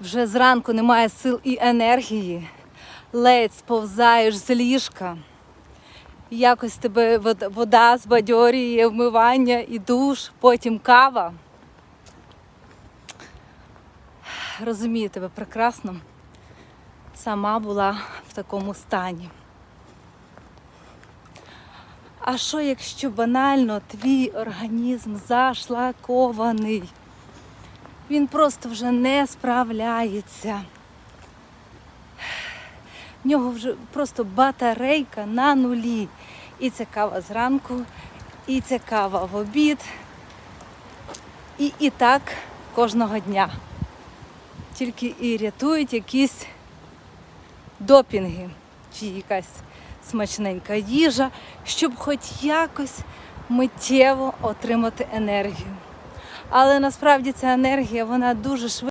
вже зранку немає сил і енергії, ледь сповзаєш з ліжка. Якось тебе вода збадьорює, вмивання і душ, потім кава. Розумію тебе прекрасно. Сама була в такому стані. А що, якщо банально твій організм зашлакований? Він просто вже не справляється. В нього вже просто батарейка на нулі. І це кава зранку, і це кава в обід. І, і так кожного дня. Тільки і рятують якісь допінги чи якась смачненька їжа, щоб хоч якось миттєво отримати енергію. Але насправді ця енергія вона дуже швидко.